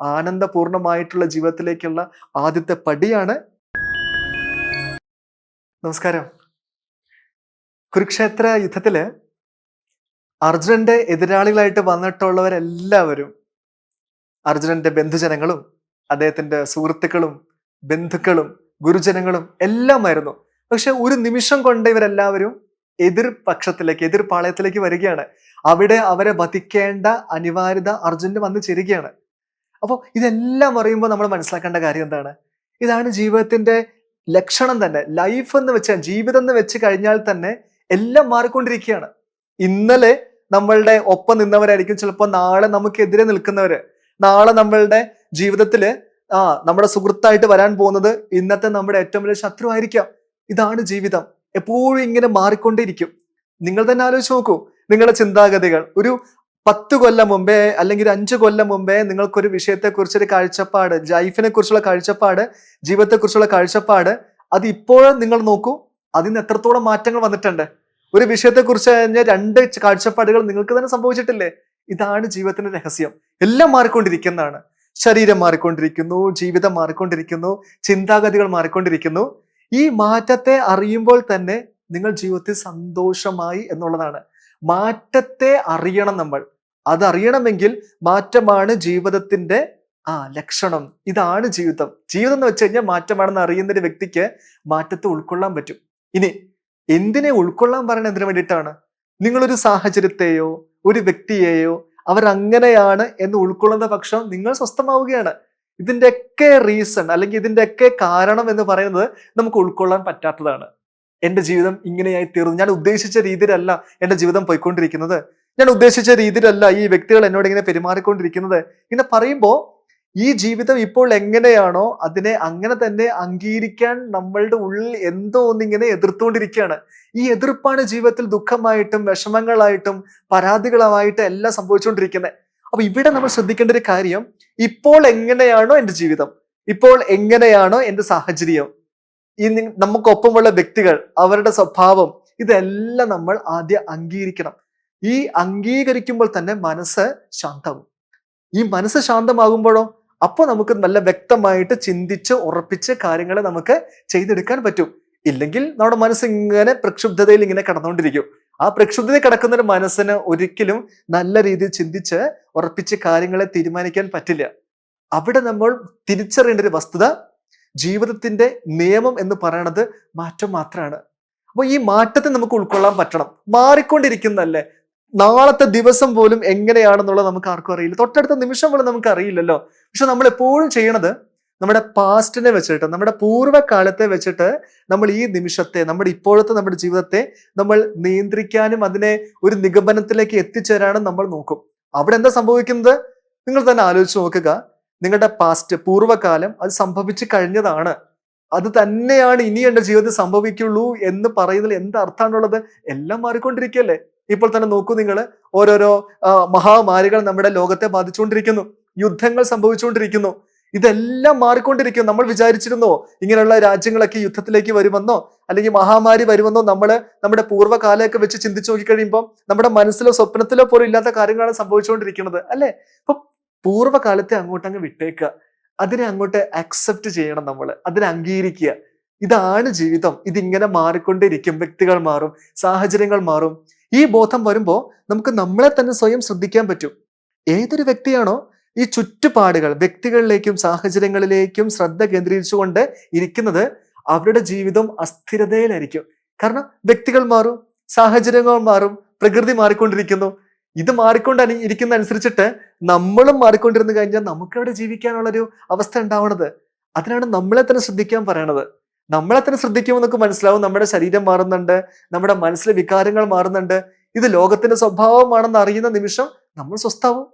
ആനന്ദപൂർണമായിട്ടുള്ള ജീവിതത്തിലേക്കുള്ള ആദ്യത്തെ പടിയാണ്. നമസ്കാരം. കുരുക്ഷേത്ര യുദ്ധത്തിൽ അർജുനന്റെ എതിരാളികളായിട്ട് വന്നിട്ടുള്ളവരെല്ലാവരും അർജുനന്റെ ബന്ധുജനങ്ങളും അദ്ദേഹത്തിന്റെ സുഹൃത്തുക്കളും ബന്ധുക്കളും ഗുരുജനങ്ങളും എല്ലാമായിരുന്നു. പക്ഷെ ഒരു നിമിഷം കൊണ്ട് ഇവരെല്ലാവരും എതിർ പക്ഷത്തിലേക്ക് എതിർ പാളയത്തിലേക്ക് വരികയാണ്. അവിടെ അവരെ വധിക്കേണ്ട അനിവാര്യത അർജുനന് വന്നു ചേരുകയാണ്. അപ്പോൾ ഇതെല്ലാം അറിയുമ്പോൾ നമ്മൾ മനസ്സിലാക്കേണ്ട കാര്യം എന്താണ്? ഇതാണ് ജീവിതത്തിന്റെ ലക്ഷണം തന്നെ. ലൈഫ് എന്ന് വെച്ചാൽ ജീവിതം എന്ന് വെച്ച് കഴിഞ്ഞാൽ തന്നെ എല്ലാം മാറിക്കൊണ്ടിരിക്കുകയാണ്. ഇന്നലെ നമ്മളുടെ ഒപ്പം നിന്നവരായിരിക്കും ചിലപ്പോൾ നാളെ നമുക്കെതിരെ നിൽക്കുന്നവര്. നാളെ നമ്മളുടെ ജീവിതത്തിൽ ആ നമ്മുടെ സുഹൃത്തായിട്ട് വരാൻ പോകുന്നത് ഇന്നത്തെ നമ്മുടെ ഏറ്റവും വലിയ ശത്രു ആയിരിക്കാം ഇതാണ് ജീവിതം. എപ്പോഴും ഇങ്ങനെ മാറിക്കൊണ്ടേയിരിക്കും നിങ്ങൾ തന്നെ ആലോചിച്ച് നോക്കൂ. നിങ്ങളുടെ ചിന്താഗതികൾ. ഒരു പത്ത് കൊല്ലം മുമ്പേ അല്ലെങ്കിൽ അഞ്ച് കൊല്ലം മുമ്പേ നിങ്ങൾക്കൊരു വിഷയത്തെക്കുറിച്ചൊരു കാഴ്ചപ്പാട് ലൈഫിനെ കുറിച്ചുള്ള കാഴ്ചപ്പാട് ജീവിതത്തെക്കുറിച്ചുള്ള കാഴ്ചപ്പാട് അത് ഇപ്പോഴും നിങ്ങൾ നോക്കൂ അതിന് എത്രത്തോളം മാറ്റങ്ങൾ വന്നിട്ടുണ്ട്. ഒരു വിഷയത്തെക്കുറിച്ച് കഴിഞ്ഞ രണ്ട് കാഴ്ചപ്പാടുകൾ നിങ്ങൾക്ക് തന്നെ സംഭവിച്ചിട്ടില്ലേ? ഇതാണ് ജീവിതത്തിന്റെ രഹസ്യം. എല്ലാം മാറിക്കൊണ്ടിരിക്കുന്നതാണ്. ശരീരം മാറിക്കൊണ്ടിരിക്കുന്നു ജീവിതം മാറിക്കൊണ്ടിരിക്കുന്നു ചിന്താഗതികൾ മാറിക്കൊണ്ടിരിക്കുന്നു. ഈ മാറ്റത്തെ അറിയുമ്പോൾ തന്നെ നിങ്ങൾ ജീവിതത്തിൽ സന്തോഷമായി എന്നുള്ളതാണ്. മാറ്റത്തെ അറിയണം നമ്മൾ. അതറിയണമെങ്കിൽ മാറ്റമാണ് ജീവിതത്തിന്റെ ആ ലക്ഷണം. ഇതാണ് ജീവിതം. ജീവിതം എന്ന് വെച്ച് കഴിഞ്ഞാൽ മാറ്റമാണെന്ന് അറിയുന്ന ഒരു വ്യക്തിക്ക് മാറ്റത്തെ ഉൾക്കൊള്ളാൻ പറ്റും. ഇനി എന്തിനെ ഉൾക്കൊള്ളാൻ പറയുന്നത് എന്തിനു വേണ്ടിയിട്ടാണ്? നിങ്ങളൊരു സാഹചര്യത്തെയോ ഒരു വ്യക്തിയെയോ അവർ അങ്ങനെയാണ് എന്ന് ഉൾക്കൊള്ളുന്ന പക്ഷം നിങ്ങൾ സ്വസ്ഥമാവുകയാണ്. ഇതിന്റെയൊക്കെ റീസൺ അല്ലെങ്കിൽ ഇതിന്റെയൊക്കെ കാരണം എന്ന് പറയുന്നത് നമുക്ക് ഉൾക്കൊള്ളാൻ പറ്റാത്തതാണ്. എന്റെ ജീവിതം ഇങ്ങനെയായി തീർന്നു ഞാൻ ഉദ്ദേശിച്ച രീതിയിലല്ല എന്റെ ജീവിതം പോയിക്കൊണ്ടിരിക്കുന്നത്. ഞാൻ ഉദ്ദേശിച്ച രീതിയിലല്ല ഈ വ്യക്തികൾ എന്നോട് ഇങ്ങനെ പെരുമാറിക്കൊണ്ടിരിക്കുന്നത്. ഇങ്ങനെ പറയുമ്പോൾ ഈ ജീവിതം ഇപ്പോൾ എങ്ങനെയാണോ അതിനെ അങ്ങനെ തന്നെ അംഗീകരിക്കാൻ നമ്മളുടെ ഉള്ളിൽ എന്തോ ഒന്നിങ്ങനെ എതിർത്തുകൊണ്ടിരിക്കുകയാണ് ഈ എതിർപ്പാണ് ജീവിതത്തിൽ ദുഃഖമായിട്ടും വിഷമങ്ങളായിട്ടും പരാതികളായിട്ടും എല്ലാം സംഭവിച്ചുകൊണ്ടിരിക്കുന്നത് അപ്പൊ ഇവിടെ നമ്മൾ ശ്രദ്ധിക്കേണ്ട ഒരു കാര്യം ഇപ്പോൾ എങ്ങനെയാണോ എന്റെ ജീവിതം? ഇപ്പോൾ എങ്ങനെയാണോ എന്റെ സാഹചര്യം? ഈ നമുക്കൊപ്പമുള്ള വ്യക്തികൾ അവരുടെ സ്വഭാവം ഇതെല്ലാം നമ്മൾ ആദ്യം അംഗീകരിക്കണം. ഈ അംഗീകരിക്കുമ്പോൾ തന്നെ മനസ്സ് ശാന്തവും ഈ മനസ്സ് ശാന്തമാകുമ്പോഴോ അപ്പോൾ നമുക്ക് നല്ല വ്യക്തമായിട്ട് ചിന്തിച്ച് ഉറപ്പിച്ച് കാര്യങ്ങളെ നമുക്ക് ചെയ്തെടുക്കാൻ പറ്റും. ഇല്ലെങ്കിൽ നമ്മുടെ മനസ്സ് ഇങ്ങനെ പ്രക്ഷുബ്ധതയിൽ ഇങ്ങനെ കടന്നുകൊണ്ടിരിക്കും. ആ പ്രക്ഷുബ്ധതയിൽ കിടക്കുന്ന ഒരു മനസ്സിന് ഒരിക്കലും നല്ല രീതിയിൽ ചിന്തിച്ച് ഉറപ്പിച്ച് കാര്യങ്ങളെ തീരുമാനിക്കാൻ പറ്റില്ല. അവിടെ നമ്മൾ തിരിച്ചറിയേണ്ട ഒരു വസ്തുത ജീവിതത്തിന്റെ നിയമം എന്ന് പറയണത് മാറ്റം മാത്രമാണ് അപ്പോൾ ഈ മാറ്റത്തെ നമുക്ക് ഉൾക്കൊള്ളാൻ പറ്റണം. മാറിക്കൊണ്ടിരിക്കുന്നല്ലേ നാളത്തെ ദിവസം പോലും എങ്ങനെയാണെന്നുള്ളത് നമുക്ക് ആർക്കും അറിയില്ല. തൊട്ടടുത്ത നിമിഷം പോലും നമുക്ക് അറിയില്ലല്ലോ. പക്ഷെ നമ്മൾ എപ്പോഴും ചെയ്യണത് നമ്മുടെ പാസ്റ്റിനെ വെച്ചിട്ട് നമ്മുടെ പൂർവകാലത്തെ വെച്ചിട്ട് നമ്മൾ ഈ നിമിഷത്തെ നമ്മുടെ ഇപ്പോഴത്തെ നമ്മുടെ ജീവിതത്തെ നമ്മൾ നിയന്ത്രിക്കാനും അതിനെ ഒരു നിഗമനത്തിലേക്ക് എത്തിച്ചേരാനും നമ്മൾ നോക്കും. അവിടെ എന്താ സംഭവിക്കുന്നത്? നിങ്ങൾ തന്നെ ആലോചിച്ച് നോക്കുക. നിങ്ങളുടെ പാസ്റ്റ് പൂർവകാലം അത് സംഭവിച്ചു കഴിഞ്ഞതാണ്. അത് തന്നെയാണ് ഇനി എന്റെ ജീവിതത്തിൽ സംഭവിക്കുള്ളൂ എന്ന് പറയുന്നതിൽ എന്ത് അർത്ഥമാണുള്ളത്? എല്ലാം മാറിക്കൊണ്ടിരിക്കുകയല്ലേ? ഇപ്പോൾ തന്നെ നോക്കൂ നിങ്ങൾ ഓരോരോ മഹാമാരികൾ നമ്മുടെ ലോകത്തെ ബാധിച്ചുകൊണ്ടിരിക്കുന്നു. യുദ്ധങ്ങൾ സംഭവിച്ചുകൊണ്ടിരിക്കുന്നു. ഇതെല്ലാം മാറിക്കൊണ്ടിരിക്കും നമ്മൾ വിചാരിച്ചിരുന്നോ ഇങ്ങനെയുള്ള രാജ്യങ്ങളൊക്കെ യുദ്ധത്തിലേക്ക് വരുമെന്നോ അല്ലെങ്കിൽ മഹാമാരി വരുമെന്നോ നമ്മൾ നമ്മുടെ പൂർവകാലമൊക്കെ വെച്ച് ചിന്തിച്ചു നോക്കിക്കഴിയുമ്പോൾ നമ്മുടെ മനസ്സിലോ സ്വപ്നത്തിലോ പോലും ഇല്ലാത്ത കാര്യങ്ങളാണ് സംഭവിച്ചുകൊണ്ടിരിക്കുന്നത് അല്ലെ? അപ്പൊ പൂർവകാലത്തെ അങ്ങോട്ട് അങ്ങ് വിട്ടേക്കുക അതിനെ അങ്ങോട്ട് അക്സെപ്റ്റ് ചെയ്യണം നമ്മൾ അതിനെ അംഗീകരിക്കുക. ഇതാണ് ജീവിതം. ഇതിങ്ങനെ മാറിക്കൊണ്ടിരിക്കും. വ്യക്തികൾ മാറും. സാഹചര്യങ്ങൾ മാറും. ഈ ബോധം വരുമ്പോൾ നമുക്ക് നമ്മളെ തന്നെ സ്വയം ശ്രദ്ധിക്കാൻ പറ്റും. ഏതൊരു വ്യക്തിയാണോ ഈ ചുറ്റുപാടുകൾ വ്യക്തികളിലേക്കും സാഹചര്യങ്ങളിലേക്കും ശ്രദ്ധ കേന്ദ്രീകരിച്ചുകൊണ്ട് ഇരിക്കുന്നത് അവരുടെ ജീവിതം അസ്ഥിരതയിലായിരിക്കും. കാരണം വ്യക്തികൾ മാറും സാഹചര്യങ്ങൾ മാറും പ്രകൃതി മാറിക്കൊണ്ടിരിക്കുന്നു. ഇത് മാറിക്കൊണ്ട് ഇരിക്കുന്ന അനുസരിച്ചിട്ട് നമ്മളും മാറിക്കൊണ്ടിരുന്നു കഴിഞ്ഞാൽ നമുക്കവിടെ ജീവിക്കാനുള്ളൊരു അവസ്ഥ ഉണ്ടാവണത്. അതിനാണ് നമ്മളെ തന്നെ ശ്രദ്ധിക്കാൻ പറയണത്. നമ്മളെ തന്നെ ശ്രദ്ധിക്കുമ്പോൾ നമുക്ക് മനസ്സിലാവും. നമ്മുടെ ശരീരം മാറുന്നുണ്ട്. നമ്മുടെ മനസ്സിലെ വികാരങ്ങൾ മാറുന്നുണ്ട്. ഇത് ലോകത്തിന്റെ സ്വഭാവമാണെന്ന് അറിയുന്ന നിമിഷം നമ്മൾ സ്വസ്ഥാവും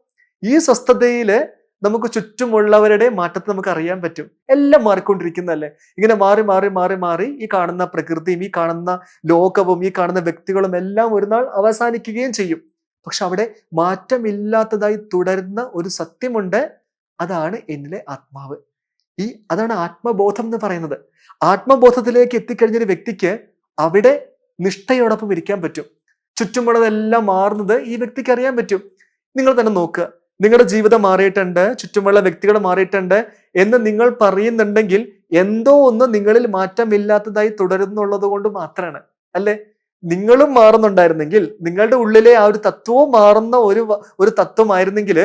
ഈ സ്വസ്ഥതയിൽ നമുക്ക് ചുറ്റുമുള്ളവരുടെ മാറ്റത്തെ നമുക്ക് അറിയാൻ പറ്റും. എല്ലാം മാറിക്കൊണ്ടിരിക്കുന്നതല്ലേ? ഇങ്ങനെ മാറി മാറി മാറി മാറി ഈ കാണുന്ന പ്രകൃതിയും ഈ കാണുന്ന ലോകവും ഈ കാണുന്ന വ്യക്തികളും എല്ലാം ഒരു നാൾ അവസാനിക്കുകയും ചെയ്യും. പക്ഷെ അവിടെ മാറ്റമില്ലാത്തതായി തുടരുന്ന ഒരു സത്യമുണ്ട്. അതാണ് എന്നിലെ ആത്മാവ്. ഈ അതാണ് ആത്മബോധം എന്ന് പറയുന്നത്. ആത്മബോധത്തിലേക്ക് എത്തിക്കഴിഞ്ഞ ഒരു വ്യക്തിക്ക് അവിടെ നിഷ്ഠയോടൊപ്പം ഇരിക്കാൻ പറ്റും. ചുറ്റുമുള്ളതെല്ലാം മാറുന്നത് ഈ വ്യക്തിക്ക് അറിയാൻ പറ്റും. നിങ്ങൾ തന്നെ നോക്കുക നിങ്ങളുടെ ജീവിതം മാറിയിട്ടുണ്ട് ചുറ്റുമുള്ള വ്യക്തികൾ മാറിയിട്ടുണ്ട് എന്ന് നിങ്ങൾ പറയുന്നുണ്ടെങ്കിൽ എന്തോ ഒന്ന് നിങ്ങളിൽ മാറ്റമില്ലാത്തതായി തുടരുന്നുള്ളത് കൊണ്ട് മാത്രമാണ് അല്ലെ? നിങ്ങളും മാറുന്നുണ്ടായിരുന്നെങ്കിൽ നിങ്ങളുടെ ഉള്ളിലെ ആ ഒരു തത്വവും മാറുന്ന ഒരു ഒരു തത്വമായിരുന്നെങ്കിൽ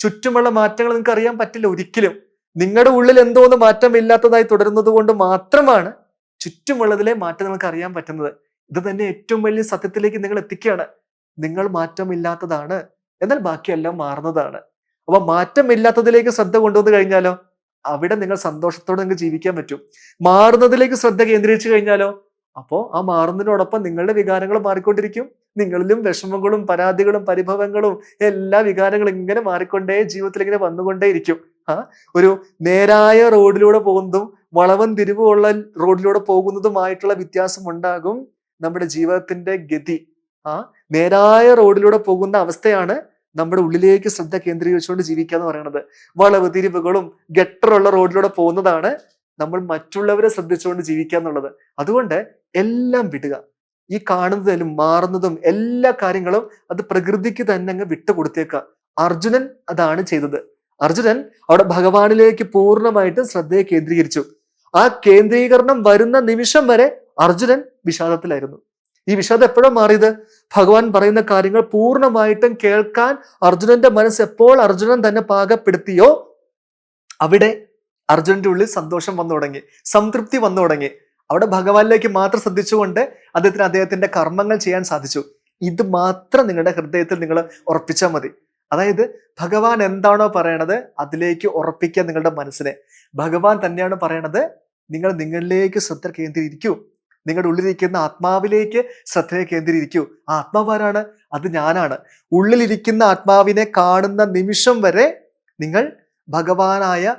ചുറ്റുമുള്ള മാറ്റങ്ങൾ നിങ്ങൾക്ക് അറിയാൻ പറ്റില്ല ഒരിക്കലും. നിങ്ങളുടെ ഉള്ളിൽ എന്തോ ഒന്ന് മാറ്റമില്ലാത്തതായി തുടരുന്നത് കൊണ്ട് മാത്രമാണ് ചുറ്റുമുള്ളതിലെ മാറ്റം നിങ്ങൾക്ക് അറിയാൻ പറ്റുന്നത്. ഇത് തന്നെ ഏറ്റവും വലിയ സത്യത്തിലേക്ക് നിങ്ങൾ എത്തിക്കുകയാണ്. നിങ്ങൾ മാറ്റമില്ലാത്തതാണ് എന്നാൽ ബാക്കിയെല്ലാം മാറുന്നതാണ്. അപ്പൊ മാറ്റമില്ലാത്തതിലേക്ക് ശ്രദ്ധ കൊണ്ടുവന്നു കഴിഞ്ഞാലോ? അവിടെ നിങ്ങൾ സന്തോഷത്തോടെ നിങ്ങൾക്ക് ജീവിക്കാൻ പറ്റും. മാറുന്നതിലേക്ക് ശ്രദ്ധ കേന്ദ്രീകരിച്ചു കഴിഞ്ഞാലോ? അപ്പോ ആ മാറുന്നതിനോടൊപ്പം നിങ്ങളുടെ വികാരങ്ങൾ മാറിക്കൊണ്ടിരിക്കും. നിങ്ങളിലും വിഷമങ്ങളും പരാതികളും പരിഭവങ്ങളും എല്ലാ വികാരങ്ങളും ഇങ്ങനെ മാറിക്കൊണ്ടേ ജീവിതത്തിൽ ഇങ്ങനെ വന്നുകൊണ്ടേയിരിക്കും. ആ ഒരു നേരായ റോഡിലൂടെ പോകുന്നതും വളവൻ തിരിവുള്ള റോഡിലൂടെ പോകുന്നതുമായിട്ടുള്ള വ്യത്യാസം ഉണ്ടാകും നമ്മുടെ ജീവിതത്തിന്റെ ഗതി. ആ നേരായ റോഡിലൂടെ പോകുന്ന അവസ്ഥയാണ് നമ്മുടെ ഉള്ളിലേക്ക് ശ്രദ്ധ കേന്ദ്രീകരിച്ചുകൊണ്ട് ജീവിക്കുക എന്ന് പറയുന്നത്. വളവ് തിരിവുകളും ഗട്ടറുള്ള റോഡിലൂടെ പോകുന്നതാണ് നമ്മൾ മറ്റുള്ളവരെ ശ്രദ്ധിച്ചുകൊണ്ട് ജീവിക്കുക എന്നുള്ളത്. അതുകൊണ്ട് എല്ലാം വിടുക. ഈ കാണുന്നതിലും മാറുന്നതും എല്ലാ കാര്യങ്ങളും അത് പ്രകൃതിക്ക് തന്നെ അങ്ങ് വിട്ടുകൊടുത്തേക്കുക. അർജുനൻ അതാണ് ചെയ്തത്. അർജുനൻ അവിടെ ഭഗവാനിലേക്ക് പൂർണമായിട്ടും ശ്രദ്ധയെ കേന്ദ്രീകരിച്ചു. ആ കേന്ദ്രീകരണം വരുന്ന നിമിഷം വരെ അർജുനൻ വിഷാദത്തിലായിരുന്നു. ഈ വിഷാദം എപ്പോഴും മാറിയത്? ഭഗവാൻ പറയുന്ന കാര്യങ്ങൾ പൂർണമായിട്ടും കേൾക്കാൻ അർജുനന്റെ മനസ്സ് എപ്പോൾ അർജുനൻ തന്നെ പാകപ്പെടുത്തിയോ അവിടെ അർജുനന്റെ ഉള്ളിൽ സന്തോഷം വന്നു തുടങ്ങി സംതൃപ്തി വന്നു തുടങ്ങി. അവിടെ ഭഗവാനിലേക്ക് മാത്രം ശ്രദ്ധിച്ചുകൊണ്ട് അദ്ദേഹത്തിന് അദ്ദേഹത്തിന്റെ കർമ്മങ്ങൾ ചെയ്യാൻ സാധിച്ചു. ഇത് മാത്രം നിങ്ങളുടെ ഹൃദയത്തിൽ നിങ്ങൾ ഉറപ്പിച്ചാൽ മതി. അതായത് ഭഗവാൻ എന്താണോ പറയണത് അതിലേക്ക് ഉറപ്പിക്കുക നിങ്ങളുടെ മനസ്സിനെ. ഭഗവാൻ തന്നെയാണ് പറയണത് നിങ്ങൾ നിങ്ങളിലേക്ക് ശ്രദ്ധ കേന്ദ്രീകരിക്കൂ. നിങ്ങളുടെ ഉള്ളിലിരിക്കുന്ന ആത്മാവിലേക്ക് ശ്രദ്ധയെ കേന്ദ്രീകരിക്കൂ. ആ ആത്മാവാരാണ് അത് ഞാനാണ്. ഉള്ളിലിരിക്കുന്ന ആത്മാവിനെ കാണുന്ന നിമിഷം വരെ നിങ്ങൾ ഭഗവാനായ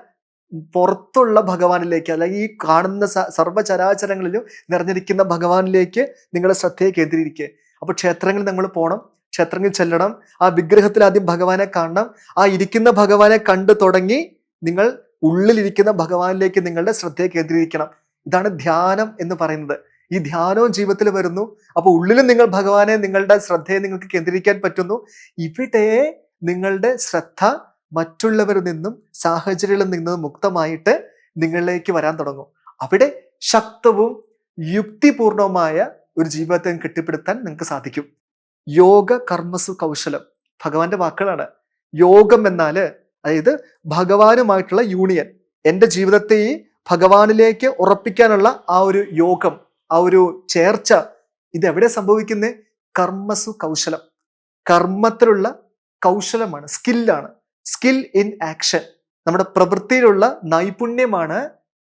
പുറത്തുള്ള ഭഗവാനിലേക്ക് അല്ലെങ്കിൽ ഈ കാണുന്ന സർവചരാചരങ്ങളിലും നിറഞ്ഞിരിക്കുന്ന ഭഗവാനിലേക്ക് നിങ്ങളുടെ ശ്രദ്ധയെ കേന്ദ്രീകരിക്കുക. അപ്പൊ ക്ഷേത്രങ്ങളിൽ നമ്മൾ പോകണം ക്ഷേത്രങ്ങളിൽ ചെല്ലണം. ആ വിഗ്രഹത്തിൽ ആദ്യം ഭഗവാനെ കാണണം. ആ ഇരിക്കുന്ന ഭഗവാനെ കണ്ടു തുടങ്ങി നിങ്ങൾ ഉള്ളിലിരിക്കുന്ന ഭഗവാനിലേക്ക് നിങ്ങളുടെ ശ്രദ്ധയെ കേന്ദ്രീകരിക്കണം. ഇതാണ് ധ്യാനം എന്ന് പറയുന്നത്. ഈ ധ്യാനവും ജീവിതത്തിൽ വരുന്നു. അപ്പൊ ഉള്ളിലും നിങ്ങൾ ഭഗവാനെ നിങ്ങളുടെ ശ്രദ്ധയെ നിങ്ങൾക്ക് കേന്ദ്രീകരിക്കാൻ പറ്റുന്നു. ഇവിടെ നിങ്ങളുടെ ശ്രദ്ധ മറ്റുള്ളവരിൽ നിന്നും സാഹചര്യങ്ങളിൽ നിന്നും മുക്തമായിട്ട് നിങ്ങളിലേക്ക് വരാൻ തുടങ്ങും. അവിടെ ശക്തവും യുക്തിപൂർണവുമായ ഒരു ജീവിതത്തെ കെട്ടിപ്പടുത്താൻ നിങ്ങൾക്ക് സാധിക്കും. യോഗ കർമ്മസു കൗശലം. ഭഗവാന്റെ വാക്കുകളാണ്. യോഗം എന്നാൽ അതായത് ഭഗവാനുമായിട്ടുള്ള യൂണിയൻ. എന്റെ ജീവിതത്തെ ഈ ഭഗവാനിലേക്ക് ഉറപ്പിക്കാനുള്ള ആ ഒരു യോഗം ആ ഒരു ചേർച്ച ഇത് എവിടെ സംഭവിക്കുന്നത് കർമ്മസു കൗശലം. കർമ്മത്തിലുള്ള കൗശലമാണ് സ്കില്ലാണ്. Skill in action. നമ്മുടെ പ്രവൃത്തിയിലുള്ള നൈപുണ്യമാണ്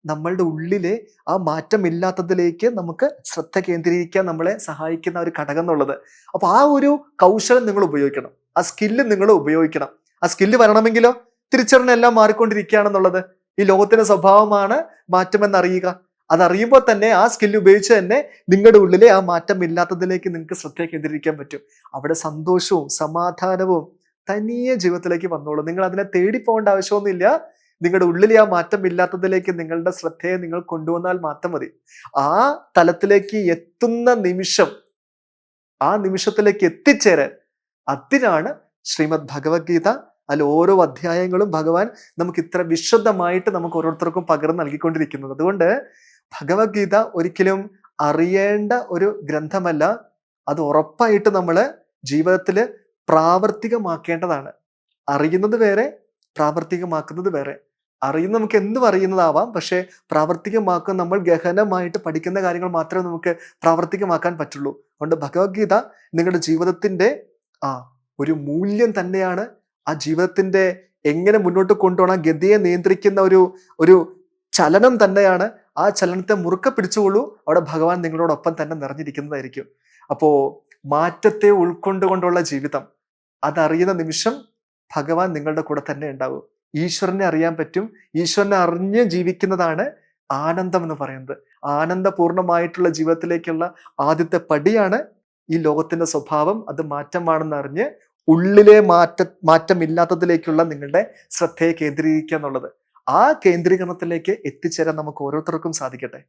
നമ്മളുടെ ഉള്ളിലെ ആ മാറ്റമില്ലാത്തതിലേക്ക് നമുക്ക് ശ്രദ്ധ കേന്ദ്രീകരിക്കാൻ നമ്മളെ സഹായിക്കുന്ന ഒരു ഘടകം എന്നുള്ളത്. അപ്പൊ ആ ഒരു കൗശലം നിങ്ങൾ ഉപയോഗിക്കണം. ആ സ്കില്ല് നിങ്ങൾ ഉപയോഗിക്കണം. ആ സ്കില്ല് വരണമെങ്കിലോ തിരിച്ചറിഞ്ഞ എല്ലാം മാറിക്കൊണ്ടിരിക്കുകയാണെന്നുള്ളത് ഈ ലോകത്തിന്റെ സ്വഭാവമാണ് മാറ്റമെന്നറിയുക. അതറിയുമ്പോൾ തന്നെ ആ സ്കില്ല് ഉപയോഗിച്ച് തന്നെ നിങ്ങളുടെ ഉള്ളിലെ ആ മാറ്റമില്ലാത്തതിലേക്ക് നിങ്ങൾക്ക് ശ്രദ്ധ കേന്ദ്രീകരിക്കാൻ പറ്റും. അവിടെ സന്തോഷവും സമാധാനവും തനിയെ ജീവിതത്തിലേക്ക് വന്നോളൂ. നിങ്ങൾ അതിനെ തേടി പോകേണ്ട ആവശ്യമൊന്നുമില്ല. നിങ്ങളുടെ ഉള്ളിലെ ആ മാറ്റം ഇല്ലാത്തതിലേക്ക് നിങ്ങളുടെ ശ്രദ്ധയെ നിങ്ങൾ കൊണ്ടുവന്നാൽ മാത്രം മതി. ആ തലത്തിലേക്ക് എത്തുന്ന നിമിഷം ആ നിമിഷത്തിലേക്ക് എത്തിച്ചേരാൻ അതിനാണ് ശ്രീമദ് ഭഗവത്ഗീത അതിൽ ഓരോ അധ്യായങ്ങളും ഭഗവാൻ നമുക്ക് ഇത്ര വിശുദ്ധമായിട്ട് നമുക്ക് ഓരോരുത്തർക്കും പകർന്ന് നൽകിക്കൊണ്ടിരിക്കുന്നത്. അതുകൊണ്ട് ഭഗവത്ഗീത ഒരിക്കലും അറിയേണ്ട ഒരു ഗ്രന്ഥമല്ല അത് ഉറപ്പായിട്ട് നമ്മൾ ജീവിതത്തിൽ പ്രാവർത്തികമാക്കേണ്ടതാണ്. അറിയുന്നത് വേറെ പ്രാവർത്തികമാക്കുന്നത് വേറെ. അറിയുന്ന നമുക്ക് എന്തും അറിയുന്നതാവാം. പക്ഷേ പ്രാവർത്തികമാക്കാൻ നമ്മൾ ഗഹനമായിട്ട് പഠിക്കുന്ന കാര്യങ്ങൾ മാത്രമേ നമുക്ക് പ്രാവർത്തികമാക്കാൻ പറ്റുള്ളൂ. അതുകൊണ്ട് ഭഗവത്ഗീത നിങ്ങളുടെ ജീവിതത്തിന്റെ ആ ഒരു മൂല്യം തന്നെയാണ്. ആ ജീവിതത്തിന്റെ എങ്ങനെ മുന്നോട്ട് കൊണ്ടുപോകണം ഗതിയെ നിയന്ത്രിക്കുന്ന ഒരു ഒരു ചലനം തന്നെയാണ്. ആ ചലനത്തെ മുറുക്കെ പിടിച്ചുകൊള്ളൂ. അവിടെ ഭഗവാൻ നിങ്ങളോടൊപ്പം തന്നെ നിറഞ്ഞിരിക്കുന്നതായിരിക്കും. അപ്പോൾ മാറ്റത്തെ ഉൾക്കൊണ്ടുകൊണ്ടുള്ള ജീവിതം. അതറിയുന്ന നിമിഷം ഭഗവാൻ നിങ്ങളുടെ കൂടെ തന്നെ ഉണ്ടാവും. ഈശ്വരനെ അറിയാൻ പറ്റും. ഈശ്വരനെ അറിഞ്ഞ് ജീവിക്കുന്നതാണ് ആനന്ദം എന്ന് പറയുന്നത്. ആനന്ദപൂർണമായിട്ടുള്ള ജീവിതത്തിലേക്കുള്ള ആദ്യത്തെ പടിയാണ് ഈ ലോകത്തിന്റെ സ്വഭാവം. അത് മാറ്റമാണെന്ന് അറിഞ്ഞ് ഉള്ളിലെ മാറ്റ മാറ്റമില്ലാത്തതിലേക്കുള്ള നിങ്ങളുടെ ശ്രദ്ധയെ കേന്ദ്രീകരിക്കുക എന്നുള്ളത്. ആ കേന്ദ്രീകരണത്തിലേക്ക് എത്തിച്ചേരാൻ നമുക്ക് ഓരോരുത്തർക്കും സാധിക്കട്ടെ.